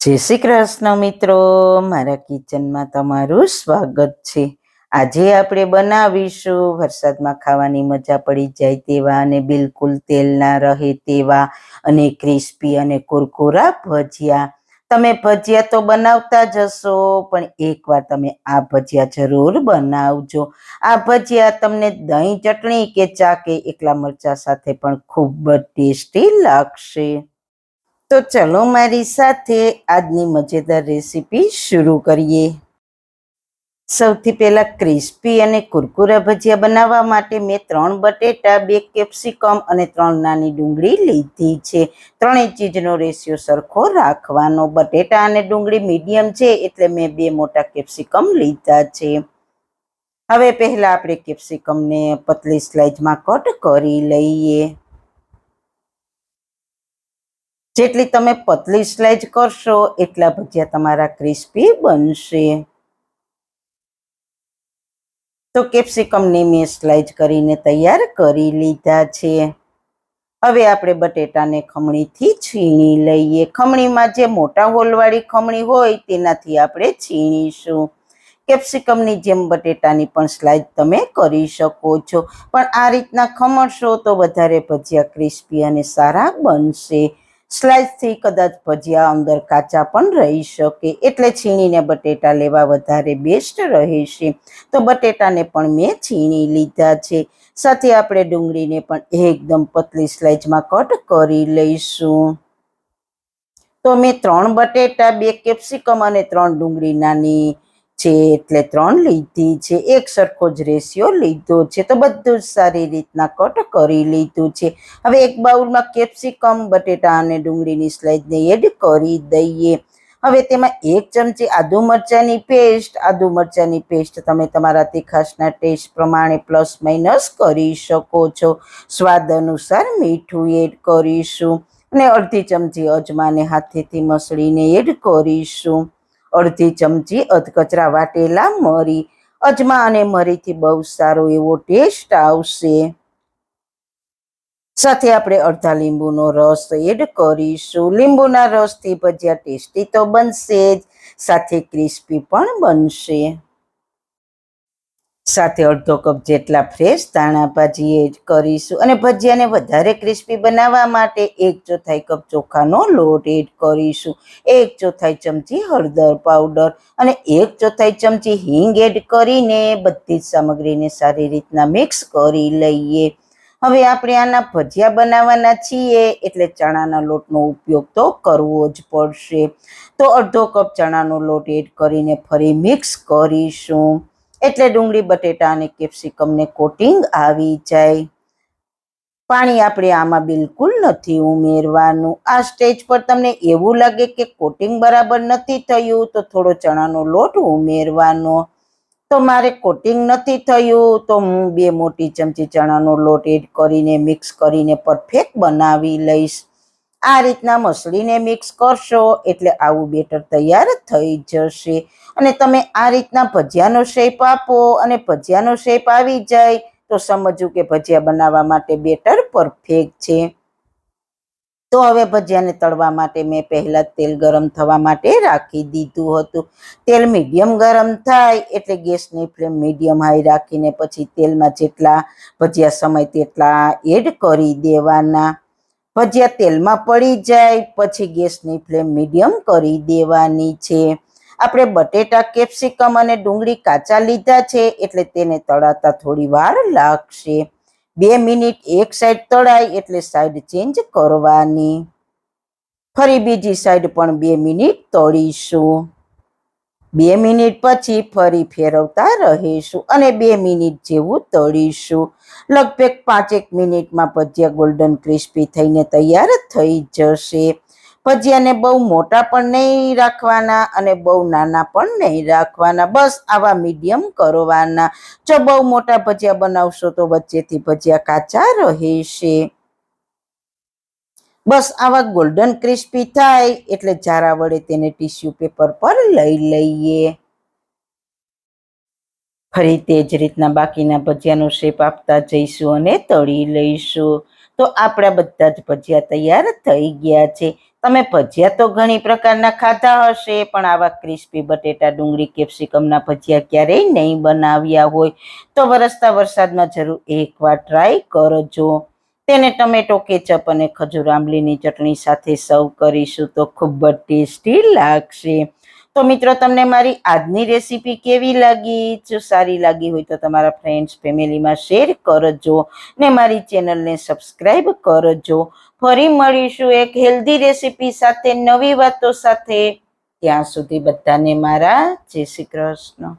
જય શ્રી કૃષ્ણ મિત્રો, મારા કિચનમાં તમારું સ્વાગત છે. આજે આપણે બનાવીશું, વરસાદમાં ખાવાની મજા પડી જાય તેવા અને બિલકુલ તેલ ના રહે તેવા અને ક્રિસ્પી અને કુરકુરા ભજીયા. તમે ભજીયા તો બનાવતા જ હશો, પણ એકવાર તમે આ ભજીયા જરૂર બનાવજો. આ ભજીયા તમને દહીં ચટણી કે ચા કે એકલા મરચા સાથે પણ ખૂબ જ ટેસ્ટી લાગશે. તો ચલો મારી સાથે આજની મજેદાર રેસીપી શરૂ કરીએ. સૌથી પહેલાં ક્રિસ્પી અને કુરકુરા ભજીયા બનાવવા માટે મેં ત્રણ બટેટા, બે કેપ્સિકમ અને ત્રણ નાની ડુંગળી લીધી છે. ત્રણેય ચીજનો રેશિયો સરખો રાખવાનો. બટેટા અને ડુંગળી મીડિયમ છે એટલે મેં બે મોટા કેપ્સિકમ લીધા છે. હવે પહેલાં આપણે કેપ્સિકમને પતલી સ્લાઇસમાં કટ કરી લઈએ. જેટલી તમે પતલી સ્લાઇસ કરશો, એટલા ભજીયા તમારા ક્રિસ્પી બનશે. તો કેપ્સિકમની મેં સ્લાઇસ કરીને તૈયાર કરી લીધા છે. હવે આપણે બટેટાને ખમણીથી છીણી લઈએ. ખમણીમાં જે મોટા હોલવાળી ખમણી હોય, તેનાથી આપણે છીણીશું. કેપ્સિકમની જેમ બટેટાની પણ સ્લાઇસ તમે કરી શકો છો. પણ આ રીતના ખમણશો તો વધારે ભજીયા ક્રિસ્પી અને સારા બનશે. સ્લાઇસથી કદાચ ભજીયા અંદર કાચા પણ રહી શકે. એટલે છીણીને બટેટા લેવા વધારે બેસ્ટ રહેશે. તો બટેટાને પણ મેં છીણી લીધા છે. સાથે આપણે ડુંગળીને પણ એકદમ પતલી સ્લાઇસમાં કટ કરી લઈશું. તો મેં ત્રણ બટેટા, બે કેપ્સિકમ અને ત્રણ ડુંગળી નાની છે એટલે ત્રણ લીધી છે. એક સરખો જ રેશિયો લીધો છે. તો બધું જ સારી રીતના કટ કરી લીધું છે. હવે એક બાઉલમાં કેપ્સિકમ, બટેટા અને ડુંગળીની સ્લાઇડને એડ કરી દઈએ. હવે તેમાં એક ચમચી આદુ મરચાંની પેસ્ટ આદુ મરચાંની પેસ્ટ તમે તમારા તીખાશના ટેસ્ટ પ્રમાણે પ્લસ માઇનસ કરી શકો છો. સ્વાદ અનુસાર મીઠું એડ કરીશું. અને અડધી ચમચી અજમાને હાથેથી મસળીને એડ કરીશું. અડધી ચમચી અધકચરા વાટેલા મરી અજમા અને મરીથી બહુ સારો એવો ટેસ્ટ આવશે. સાથે આપણે અડધા લીંબુનો રસ એડ કરીશું. લીંબુના રસથી ભજીયા ટેસ્ટી તો બનશે જ, સાથે ક્રિસ્પી પણ બનશે. સાથે અડધો કપ જેટલા ફ્રેશ ધાણા ભાજી એડ કરીશું. અને ભજીયાને વધારે ક્રિસ્પી બનાવવા માટે એક ચોથાઈ કપ ચોખાનો લોટ એડ કરીશું. એક ચોથાઈ ચમચી હળદર પાવડર અને એક ચોથાઈ ચમચી હિંગ એડ કરીને બધી જ સામગ્રીને સારી રીતના મિક્સ કરી લઈએ. હવે આપણે આના ભજીયા બનાવવાના છીએ એટલે ચણાના લોટનો ઉપયોગ તો કરવો જ પડશે. તો અડધો કપ ચણાનો લોટ એડ કરીને ફરી મિક્સ કરીશું. એટલે ડુંગળી, બટેટા અને કેપ્સિકમને કોટિંગ આવી જાય. પાણી આપણે આમાં બિલકુલ નથી ઉમેરવાનું. આ સ્ટેજ પર તમને એવું લાગે કે કોટિંગ બરાબર નથી થયું, તો થોડો ચણાનો લોટ ઉમેરવાનો. તો મારે કોટિંગ નથી થયું, તો હું બે મોટી ચમચી ચણાનો લોટ એડ કરીને મિક્સ કરીને પરફેક્ટ બનાવી લઈશ. આ રીતના મસળીને મિક્સ કરશો એટલે આવું બેટર તૈયાર થઈ જશે. અને તમે આ રીતના ભજીયાનો શેપ આપો અને ભજીયાનો શેપ આવી જાય તો સમજવું કે ભજીયા બનાવવા માટે બેટર પરફેક્ટ છે. તો હવે ભજીયાને તળવા માટે મેં પહેલાં તેલ ગરમ થવા માટે રાખી દીધું હતું. તેલ મીડિયમ ગરમ થાય એટલે ગેસની ફ્લેમ મીડિયમ હાઈ રાખીને પછી તેલમાં જેટલા ભજીયા સમય તેટલા એડ કરી દેવાના. ભજીયા તેલમાં પડી જાય, પછી ગેસની ફ્લેમ મીડિયમ કરી દેવાની છે. આપણે બટેટા, કેપ્સિકમ અને ડુંગળી કાચા લીધા છે, એટલે તેને તળાતા થોડી વાર લાગશે. બે મિનિટ એક સાઈડ તળાય, એટલે સાઈડ ચેન્જ કરવાની. ફરી બીજી સાઈડ પણ બે મિનિટ તળીશું. બે મિનિટ પછી ફરી ફેરવતા રહીશું અને બે મિનિટ જેવું તળીશું. લગભગ પાંચેક મિનિટમાં ભજીયા ગોલ્ડન ક્રિસ્પી થઈને તૈયાર થઈ જશે. ભજીયાને બહુ મોટા પણ નહીં રાખવાના અને બહુ નાના પણ નહીં રાખવાના. બસ આવા મીડિયમ કરવાના. જો બહુ મોટા ભજીયા બનાવશો તો વચ્ચેથી ભજીયા કાચા રહેશે. બસ આવા ગોલ્ડન ક્રિસ્પી થાય એટલે જારા વડે તેને ટીશ્યુ પેપર પર લઈ લઈએ. ફરી તે જ રીતના બાકીના ભજીયાનો શેપ આપતા જઈશું અને તળી લઈશું. તો આપણા બધા જ ભજીયા તૈયાર થઈ ગયા છે. તમે ભજીયા તો ઘણી પ્રકારના ખાધા હશે, પણ આવા ક્રિસ્પી બટેટા, ડુંગળી કેપ્સિકમના ભજીયા ક્યારેય નહીં બનાવ્યા હોય. તો વરસતા વરસાદમાં જરૂર એકવાર ટ્રાય કરજો. તેને ટમેટો કેચઅપ અને ખજૂર આંબલીની ચટણી સાથે સર્વ કરીશું તો ખૂબ જ ટેસ્ટી લાગશે. તો મિત્રો, તમને મારી આજની રેસીપી કેવી લાગી? જો સારી લાગી હોય તો તમારા ફ્રેન્ડ્સ ફેમિલીમાં શેર કરજો ને મારી ચેનલને સબસ્ક્રાઈબ કરજો. ફરી મળીશું એક હેલ્ધી રેસીપી સાથે, નવી વાતો સાથે. ત્યાં સુધી બધાને મારા જય શ્રી કૃષ્ણ.